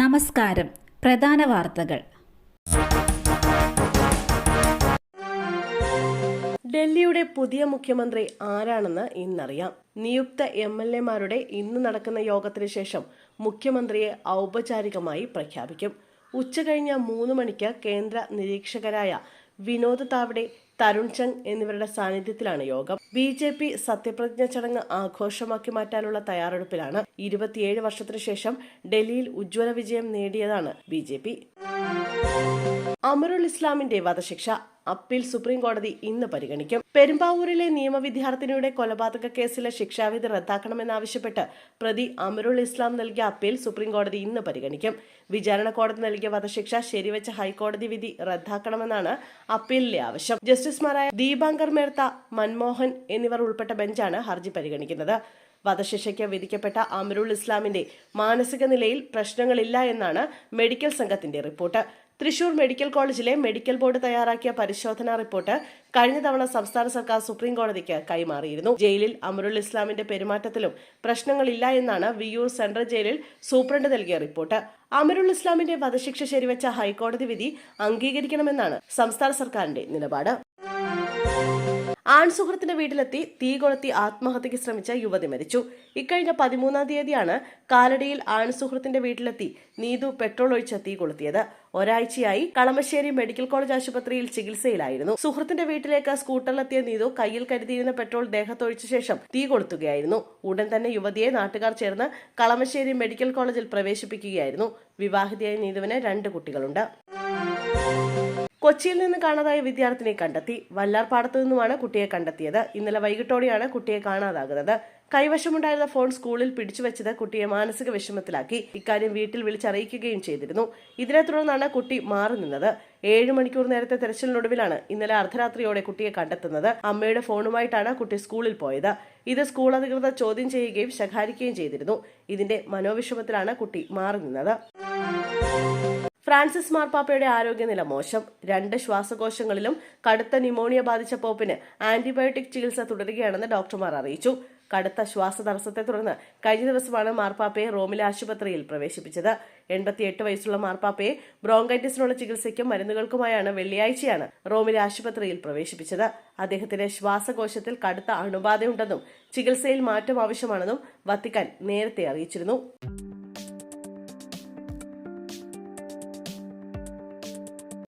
നമസ്കാരം. പ്രധാന വാർത്തകൾ. ഡൽഹിയുടെ പുതിയ മുഖ്യമന്ത്രി ആരാണെന്ന് ഇന്നറിയാം. നിയുക്ത എം എൽ എമാരുടെ ഇന്ന് നടക്കുന്ന യോഗത്തിന് ശേഷം മുഖ്യമന്ത്രിയെ ഔപചാരികമായി പ്രഖ്യാപിക്കും. ഉച്ചകഴിഞ്ഞ മൂന്ന് മണിക്ക് കേന്ദ്ര നിരീക്ഷകരായ വിനോദ് താവ്ഡെ തരുൺ ചന്ദ് എന്നിവരുടെ സാന്നിധ്യത്തിലാണ് യോഗം. ബി ജെ പി സത്യപ്രതിജ്ഞ ചടങ്ങ് ആഘോഷമാക്കി മാറ്റാനുള്ള തയ്യാറെടുപ്പിലാണ് ഇരുപത്തിയേഴ് വർഷത്തിനു ശേഷം ഡൽഹിയിൽ ഉജ്ജ്വല വിജയം നേടിയതാണ് ബി ജെ പി. അമറുൽ ഇസ്ലാമിന്റെ വധശിക്ഷ അപ്പീൽ സുപ്രീം കോടതി ഇന്ന് പരിഗണിക്കും. പെരുമ്പാവൂരിലെ നിയമവിദ്യാർത്ഥിനിയുടെ കൊലപാതക കേസിലെ ശിക്ഷാവിധി റദ്ദാക്കണമെന്നാവശ്യപ്പെട്ട് പ്രതി അമറുൽ ഇസ്ലാം നൽകിയ അപ്പീൽ സുപ്രീം കോടതി ഇന്ന് പരിഗണിക്കും. വിചാരണ കോടതി നൽകിയ വധശിക്ഷ ശരിവെച്ച ഹൈക്കോടതി വിധി റദ്ദാക്കണമെന്നാണ് അപ്പീലിലെ ആവശ്യം. ജസ്റ്റിസുമാരായ ദീപാങ്കർ മേർത്ത മൻമോഹൻ എന്നിവർ ഉൾപ്പെട്ട ബെഞ്ചാണ് ഹർജി പരിഗണിക്കുന്നത്. വധശിക്ഷയ്ക്ക് വിധിക്കപ്പെട്ട അമരുൾ ഇസ്ലാമിന്റെ മാനസിക നിലയിൽ പ്രശ്നങ്ങളില്ല എന്നാണ് മെഡിക്കൽ സംഘത്തിന്റെ റിപ്പോർട്ട്. തൃശൂർ മെഡിക്കൽ കോളേജിലെ മെഡിക്കൽ ബോർഡ് തയ്യാറാക്കിയ പരിശോധനാ റിപ്പോർട്ട് കഴിഞ്ഞ തവണ സംസ്ഥാന സർക്കാർ സുപ്രീം കോടതിക്ക് കൈമാറിയിരുന്നു. ജയിലിൽ അമരുൽ ഇസ്ലാമിന്റെ പെരുമാറ്റത്തിലും പ്രശ്നങ്ങളില്ല എന്നാണ് വിയൂർ സെൻട്രൽ ജയിലിൽ സൂപ്രണ്ട് നൽകിയ റിപ്പോർട്ട്. അമരുൽ ഇസ്ലാമിന്റെ വധശിക്ഷ ശരിവെച്ച ഹൈക്കോടതി വിധി അംഗീകരിക്കണമെന്നാണ് സംസ്ഥാന സർക്കാരിന്റെ നിലപാട്. ആൺസുഹൃത്തിന്റെ വീട്ടിലെത്തി തീ കൊളുത്തി ആത്മഹത്യയ്ക്ക് ശ്രമിച്ച യുവതി മരിച്ചു. ഇക്കഴിഞ്ഞ പതിമൂന്നാം തീയതിയാണ് കാലടിയിൽ ആൺസുഹൃത്തിന്റെ വീട്ടിലെത്തി നീതു പെട്രോൾ ഒഴിച്ച തീ കൊളുത്തിയത്. ഒരാഴ്ചയായി കളമശ്ശേരി മെഡിക്കൽ കോളേജ് ആശുപത്രിയിൽ ചികിത്സയിലായിരുന്നു. സുഹൃത്തിന്റെ വീട്ടിലേക്ക് സ്കൂട്ടറിലെത്തിയ നീതു കയ്യിൽ കരുതിയിരുന്ന പെട്രോൾ ദേഹത്തൊഴിച്ച ശേഷം തീ കൊളുത്തുകയായിരുന്നു. ഉടൻ തന്നെ യുവതിയെ നാട്ടുകാർ ചേർന്ന് കളമശ്ശേരി മെഡിക്കൽ കോളേജിൽ പ്രവേശിപ്പിക്കുകയായിരുന്നു. വിവാഹിതയായ നീതുവിന് രണ്ട് കുട്ടികളുണ്ട്. കൊച്ചിയിൽ നിന്ന് കാണാതായ വിദ്യാർത്ഥിനിയെ കണ്ടെത്തി വല്ലാർപാടത്തു നിന്നുമാണ് കുട്ടിയെ കണ്ടെത്തിയത്. ഇന്നലെ വൈകിട്ടോടെയാണ് കുട്ടിയെ കാണാതാകുന്നത്. കൈവശമുണ്ടായിരുന്ന ഫോൺ സ്കൂളിൽ പിടിച്ചുവെച്ചത് കുട്ടിയെ മാനസിക വിഷമത്തിലാക്കി. ഇക്കാര്യം വീട്ടിൽ വിളിച്ചറിയിക്കുകയും ചെയ്തിരുന്നു. ഇതിനെ തുടർന്നാണ് കുട്ടി മാറി നിന്നത്. ഏഴ് മണിക്കൂർ നേരത്തെ തെരച്ചിലിനൊടുവിലാണ് ഇന്നലെ അർദ്ധരാത്രിയോടെ കുട്ടിയെ കണ്ടെത്തുന്നത്. അമ്മയുടെ ഫോണുമായിട്ടാണ് കുട്ടി സ്കൂളിൽ പോയത്. ഇത് സ്കൂൾ അധികൃതർ ചോദ്യം ചെയ്യുകയും ശകാരിക്കുകയും ചെയ്തിരുന്നു. ഇതിന്റെ മനോവിഷമത്തിലാണ് കുട്ടി മാറി നിന്നത്. ഫ്രാൻസിസ് മാർപ്പാപ്പയുടെ ആരോഗ്യനില മോശം. രണ്ട് ശ്വാസകോശങ്ങളിലും കടുത്ത ന്യൂമോണിയ ബാധിച്ച പോപ്പിന് ആന്റിബയോട്ടിക് ചികിത്സ തുടരുകയാണെന്ന് ഡോക്ടർമാർ അറിയിച്ചു. കടുത്ത ശ്വാസതടസ്സത്തെ തുടർന്ന് കഴിഞ്ഞ ദിവസമാണ് മാർപ്പാപ്പയെ റോമിലെ ആശുപത്രിയിൽ പ്രവേശിപ്പിച്ചത്. എൺപത്തിയെട്ട് വയസ്സുള്ള മാർപ്പാപ്പയെ ബ്രോങ്കൈറ്റിസിനുള്ള ചികിത്സയ്ക്കും മരുന്നുകൾക്കുമായാണ് വെള്ളിയാഴ്ചയാണ് റോമിലെ ആശുപത്രിയിൽ പ്രവേശിപ്പിച്ചത്. അദ്ദേഹത്തിന്റെ ശ്വാസകോശത്തിൽ കടുത്ത അണുബാധയുണ്ടെന്നും ചികിത്സയിൽ മാറ്റം ആവശ്യമാണെന്നും വത്തിക്കാൻ നേരത്തെ അറിയിച്ചിരുന്നു.